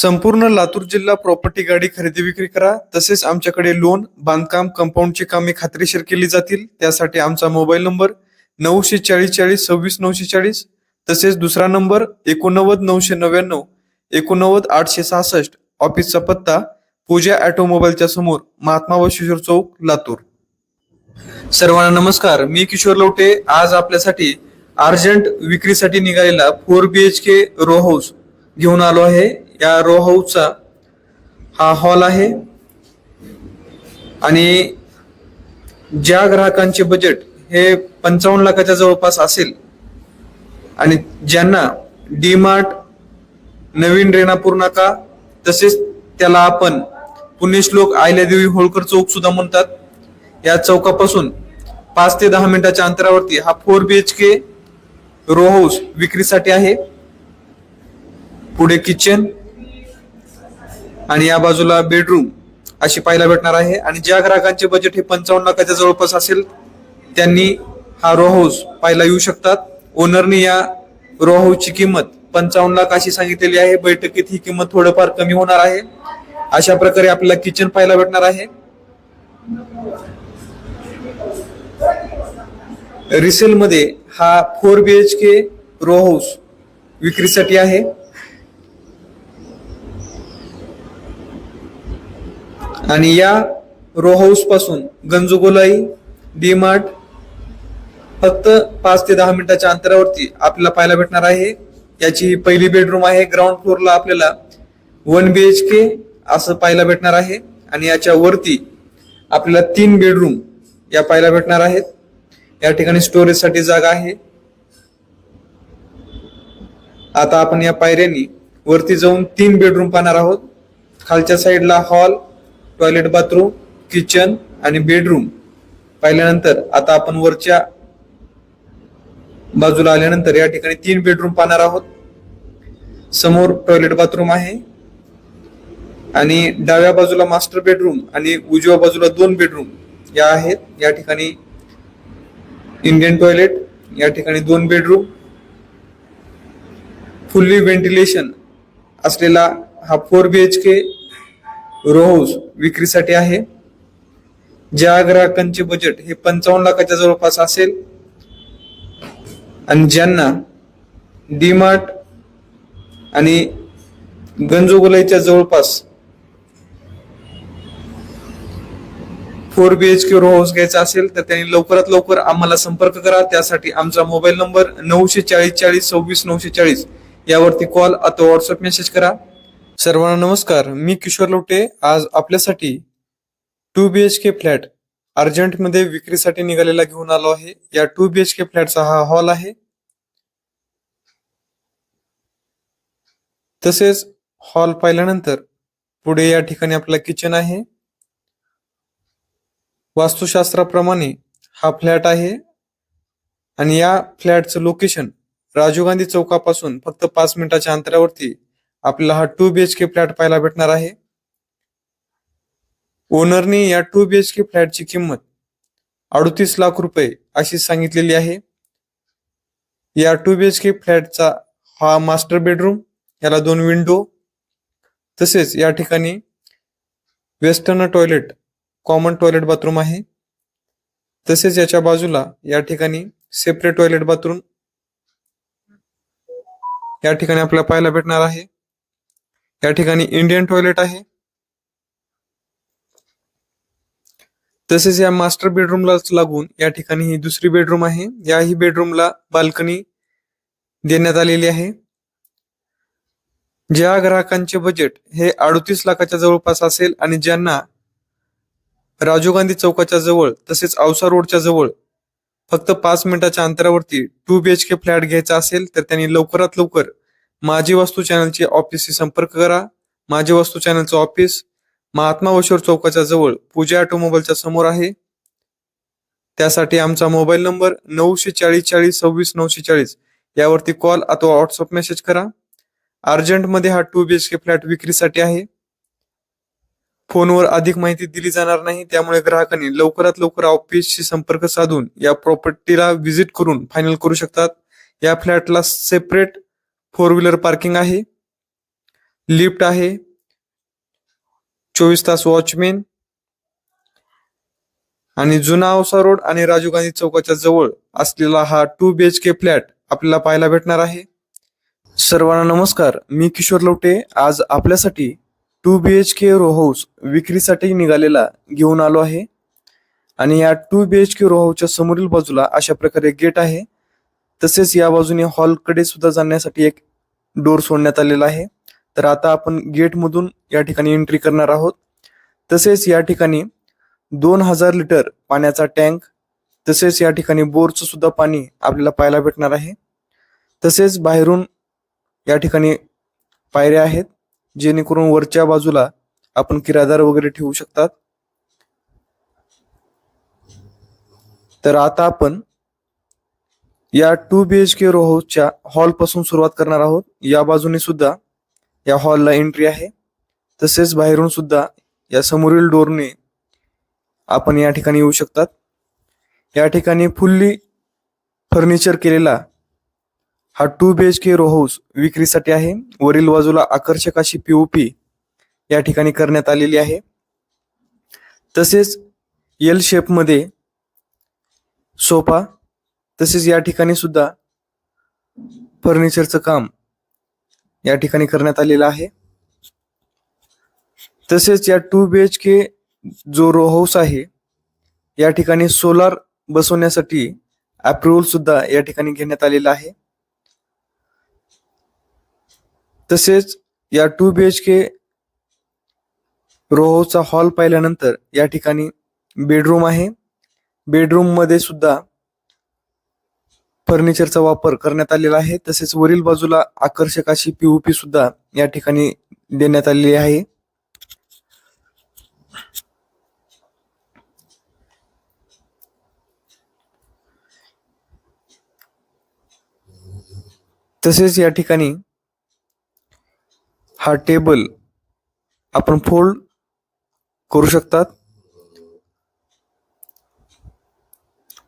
संपूर्ण लातूर जिल्हा प्रॉपर्टी गाडी खरेदी विक्री करा. तसेच आमच्याकडे लोन बांधकाम कंपाऊंडची कामे खात्रीशीर केली जातील. त्यासाठी आमचा मोबाईल नंबर नऊशे चाळीस चाळीस सव्वीस नऊशे चाळीस तसेच दुसरा नंबर एकोणनव्वद नऊशे नव्याण्णव एकोणनव्वद आठशे सहासष्ट. ऑफिसचा पत्ता पूजा ऑटोमोबाईलच्या समोर महात्मा बशिश्वर चौक लातूर. सर्वांना नमस्कार. मी किशोर लवटे आज आपल्यासाठी अर्जंट विक्रीसाठी निघालेला four B H K row house घेऊन आलो आहे. या रो हाऊसचा हा हॉल आहे. आणि ज्या ग्राहकांचे बजेट हे पंचावन्न लाखाच्या जवळपास असेल आणि ज्यांना डी मार्ट नवीन रेणापूर नाका तसेच त्याला आपण पुण्यश्लोक आयल्यादेवी होळकर चौक सुद्धा म्हणतात. या चौकापासून पाच ते दहा मिनिटाच्या अंतरावरती हा four B H K row house विक्रीसाठी आहे. पुढे किचन आणि या बाजूला बेडरूम अशी पाहायला भेटणार आहे. आणि ज्या ग्राहकांचे बजेट हे पंचावन्न लाखाच्या जवळपास असेल त्यांनी हा रो हाऊस पाहायला येऊ शकतात. ओनरने या रो हाऊसची किंमत पंचावन्न लाख अशी सांगितलेली आहे. बैठकीत ही किंमत थोडंफार कमी होणार आहे. अशा प्रकारे आपल्याला किचन पाहायला भेटणार आहे. रिसेल मध्ये हा four B H K row house विक्रीसाठी आहे. आणि या रो हाऊसपासून गंजुगोलाई डी मार्ट फक्त पाच ते दहा मिनिटाच्या अंतरावरती आपल्याला पाहायला भेटणार आहे. याची ही पहिली बेडरूम आहे. ग्राउंड फ्लोअरला आपल्याला वन बी एच के असं पाहायला भेटणार आहे. आणि याच्या वरती आपल्याला तीन बेडरूम या पाहायला भेटणार आहेत. या ठिकाणी स्टोरेजसाठी जागा आहे. आता आपण या पायऱ्यांनी वरती जाऊन तीन बेडरूम पाहणार आहोत. खालच्या साईडला हॉल टॉयलेट बाथरूम किचन आणि बेडरूम पाहिल्यानंतर आता आपण वरच्या बाजूला आल्यानंतर या ठिकाणी तीन बेडरूम पाहणार आहोत. समोर टॉयलेट बाथरूम आहे आणि डाव्या बाजूला मास्टर बेडरूम आणि उजव्या बाजूला दोन बेडरूम या आहेत. या ठिकाणी इंडियन टॉयलेट या ठिकाणी दोन बेडरूम फुल्ली व्हेंटिलेशन असलेला हा फोर बी एच के रोज विक्रीसाठी आहे. ज्या ग्राहकांचे बजेट हे पंचावन्न लाखाच्या जवळपास असेल आणि ज्यांना डी मार्ट आणि गंजोगुलाईच्या जवळपास four B H K row house घ्यायचा असेल तर त्यांनी लवकरात लवकर आम्हाला संपर्क करा. त्यासाठी आमचा मोबाईल नंबर नऊशे चाळीस चाळीस सव्वीस नऊशे चाळीस यावरती कॉल अथवा व्हॉट्सअप मेसेज करा. सर्वांना नमस्कार मी किशोर लोटे. आज आपल्यासाठी two B H K flat अर्जंटमध्ये विक्रीसाठी निघालेला घेऊन आलो आहे. या टू बी एच के फ्लॅटचा हा हॉल आहे. तसेच हॉल पाहिल्यानंतर पुढे या ठिकाणी आपला किचन आहे. वास्तुशास्त्राप्रमाणे हा फ्लॅट आहे. आणि या फ्लॅटचं लोकेशन राजीव गांधी चौकापासून फक्त पाच मिनिटाच्या अंतरावरती आपल्याला हा टू बीएचके के फ्लॅट पाहायला भेटणार आहे. ओनरने या टू बीएचके फ्लॅटची किंमत अडतीस लाख रुपये अशी सांगितलेली आहे. या टू बीएचके के फ्लॅटचा हा मास्टर बेडरूम याला दोन विंडो तसेच या ठिकाणी western toilet common toilet bathroom आहे. तसेच याच्या बाजूला या ठिकाणी सेपरेट टॉयलेट बाथरूम या ठिकाणी आपल्याला पाहायला भेटणार आहे. या ठिकाणी इंडियन टॉयलेट आहे. तसेच या मास्टर बेडरूमलाच लागून या ठिकाणी ही दुसरी बेडरूम आहे. याही बेडरूमला बाल्कनी देण्यात आलेली आहे. ज्या ग्राहकांचे बजेट हे अडतीस लाखाच्या जवळपास असेल आणि ज्यांना राजीव गांधी चौकाच्या जवळ तसेच औसा रोडच्या जवळ फक्त पाच मिनिटाच्या अंतरावरती two B H K flat घ्यायचा असेल तर त्यांनी लवकरात लवकर माझी वास्तू चॅनलचे ऑफिसशी संपर्क करा. माझी वास्तू चॅनलचं ऑफिस महात्मा वशोर चौकाच्या जवळ पूजा ऑटोमोबाईलच्या समोर आहे. त्यासाठी आमचा मोबाईल नंबर नऊशे चाळीस चाळीस सव्वीस नऊशे चाळीस. यावरती कॉल अथवा व्हॉट्सअप मेसेज करा. अर्जंटमध्ये हा two B H K flat विक्रीसाठी आहे. फोनवर अधिक माहिती दिली जाणार नाही त्यामुळे ग्राहकांनी लवकरात लवकर ऑफिसशी संपर्क साधून या प्रॉपर्टीला व्हिजिट करून फायनल करू शकतात. या फ्लॅटला सेपरेट फोर व्हीलर पार्किंग आहे. लिफ्ट आहे. चोवीस तास वॉचमेन. आणि जुना औसा रोड आणि राजीव गांधी चौकाच्या जवळ असलेला हा two B H K flat आपल्याला पाहायला भेटणार आहे. सर्वांना नमस्कार. मी किशोर लवटे. आज आपल्यासाठी two B H K row house विक्रीसाठी निघालेला घेऊन आलो आहे. आणि या two B H K row हाऊसच्या समोरील बाजूला अशा प्रकारे गेट आहे. तसेच या बाजूने हॉलकडे सुद्धा जाण्यासाठी एक डोर सोडण्यात आलेला आहे. तर आता आपण गेटमधून या ठिकाणी एंट्री करणार आहोत. तसेच या ठिकाणी दोन हजार लिटर पाण्याचा टँक तसेच या ठिकाणी बोरचं सुद्धा पाणी आपल्याला पाहायला भेटणार आहे. तसेच बाहेरून या ठिकाणी पायऱ्या आहेत जेणेकरून वरच्या बाजूला आपण किरादार वगैरे ठेवू शकतात. तर आता आपण या two B H K row हाऊसच्या हॉलपासून सुरुवात करणार आहोत. या बाजूने सुद्धा या हॉलला एंट्री आहे. तसेच बाहेरून सुद्धा या समोरील डोरने आपण या ठिकाणी येऊ शकतात. या ठिकाणी फुल्ली फर्निचर केलेला हा two B H K row house विक्रीसाठी आहे. वरील बाजूला आकर्षक अशी पीओपी या ठिकाणी करण्यात आलेली आहे. तसेच एल शेपमध्ये सोफा तसेच या ठिकाणी सुद्धा फर्निचरचं काम या ठिकाणी करण्यात आलेलं आहे. तसेच या टू बी एच के जो रो हाऊस आहे या ठिकाणी सोलार बसवण्यासाठी अप्रुव्हल सुद्धा या ठिकाणी घेण्यात आलेला आहे. तसेच या two B H K row हाऊसचा हॉल पाहिल्यानंतर या ठिकाणी बेडरूम आहे. बेडरूममध्ये सुद्धा फर्निचरचा वापर करण्यात आलेला आहे. तसेच वरील बाजूला आकर्षक अशी पीओपी सुद्धा या ठिकाणी देण्यात आलेली आहे. तसेच या ठिकाणी हा टेबल आपण फोल्ड करू शकतात.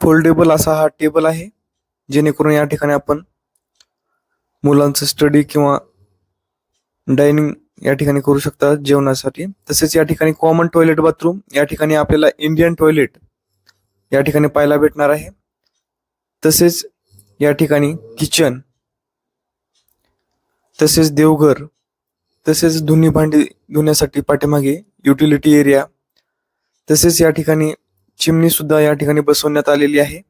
फोल्डेबल असा हा टेबल आहे. जेणेकरून या ठिकाणी आपण मुलांचं स्टडी किंवा डायनिंग या ठिकाणी करू शकता जेवणासाठी. तसेच या ठिकाणी कॉमन टॉयलेट बाथरूम या ठिकाणी आपल्याला इंडियन टॉयलेट या ठिकाणी पाहायला भेटणार आहे. तसेच या ठिकाणी किचन तसेच देवघर तसेच धुनी भांडी धुण्यासाठी पाठीमागे युटिलिटी एरिया तसेच या ठिकाणी चिमणी सुद्धा या ठिकाणी बसवण्यात आलेली आहे.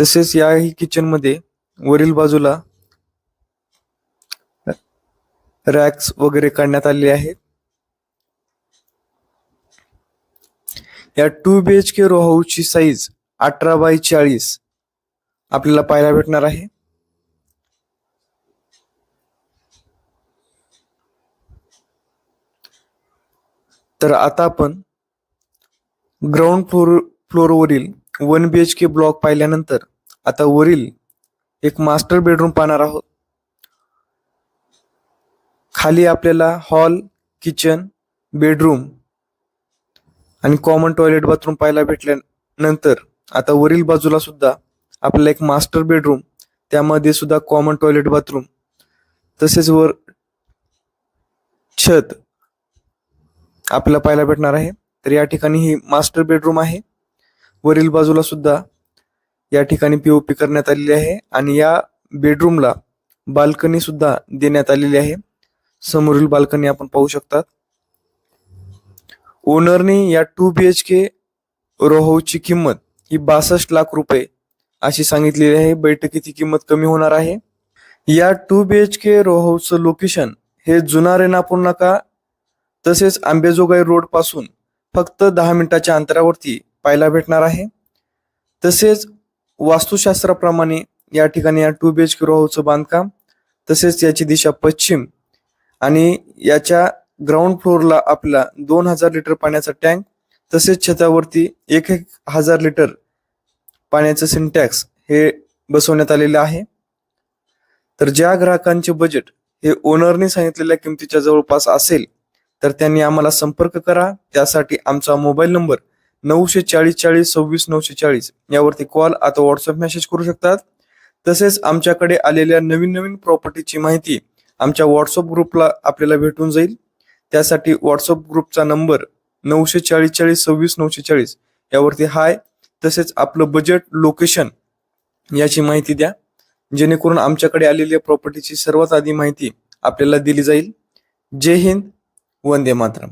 तसेच याही किचनमध्ये वरील बाजूला रॅक्स वगैरे काढण्यात आले आहेत. या two B H K row हाऊसची size अठरा बाय चाळीस आपल्याला पाहायला भेटणार आहे. तर आता आपण ground floor फ्लोरवरील one B H K block पाहिल्यानंतर आता वरील एक मास्टर बेडरूम पाहणार आहोत. खाली आपल्याला हॉल किचन बेडरूम आणि कॉमन टॉयलेट बाथरूम पाहायला भेटल्यानंतर आता वरील बाजूला सुद्धा आपल्याला एक मास्टर बेडरूम त्यामध्ये सुद्धा कॉमन टॉयलेट बाथरूम तसेच वर छत आपल्याला पाहायला भेटणार आहे. तर या ठिकाणी ही मास्टर बेडरूम आहे. वरील बाजूला सुद्धा या ठिकाणी पीओपी करण्यात आलेली आहे आणि या बेडरूमला बाल्कनी सुद्धा देण्यात आलेली आहे. समोरील बाल्कनी आपण पाहू शकतात. ओनरने या टू बी एच के रोहची किंमत ही बासष्ट लाख रुपये अशी सांगितलेली आहे. बैठकीची किंमत कमी होणार आहे. या टू बी एच के रोहचं लोकेशन हे जुना रेणापूर नाका. तसेच आंबेजोगाई रोडपासून फक्त दहा मिनिटाच्या अंतरावरती पाहायला भेटणार आहे. तसेच वास्तुशास्त्राप्रमाणे या ठिकाणी या टू बी एच के हाऊसचं बांधकाम तसेच याची दिशा पश्चिम आणि याच्या ग्राउंड फ्लोअरला आपला दोन हजार लिटर पाण्याचा टँक तसेच छतावरती एक एक हजार लिटर पाण्याचं सिंटॅक्स हे बसवण्यात आलेलं आहे. तर ज्या ग्राहकांचे बजेट हे ओनरने सांगितलेल्या किमतीच्या जवळपास असेल तर त्यांनी आम्हाला संपर्क करा. त्यासाठी आमचा मोबाईल नंबर नऊशे चाळीस चाळीस सव्वीस नऊशे चाळीस. यावरती कॉल आता व्हॉट्सअप मेसेज करू शकतात. तसेच आमच्याकडे आलेल्या नवीन नवीन प्रॉपर्टीची माहिती आमच्या व्हॉट्सअप ग्रुपला आपल्याला भेटून जाईल. त्यासाठी व्हॉट्सअप ग्रुपचा नंबर नऊशे चाळीस चाळीस सव्वीस नऊशे चाळीस. यावरती हाय तसेच आपलं बजेट लोकेशन याची माहिती द्या. जेणेकरून आमच्याकडे आलेल्या प्रॉपर्टीची सर्वात आधी माहिती आपल्याला दिली जाईल. जय हिंद. वंदे मातरम.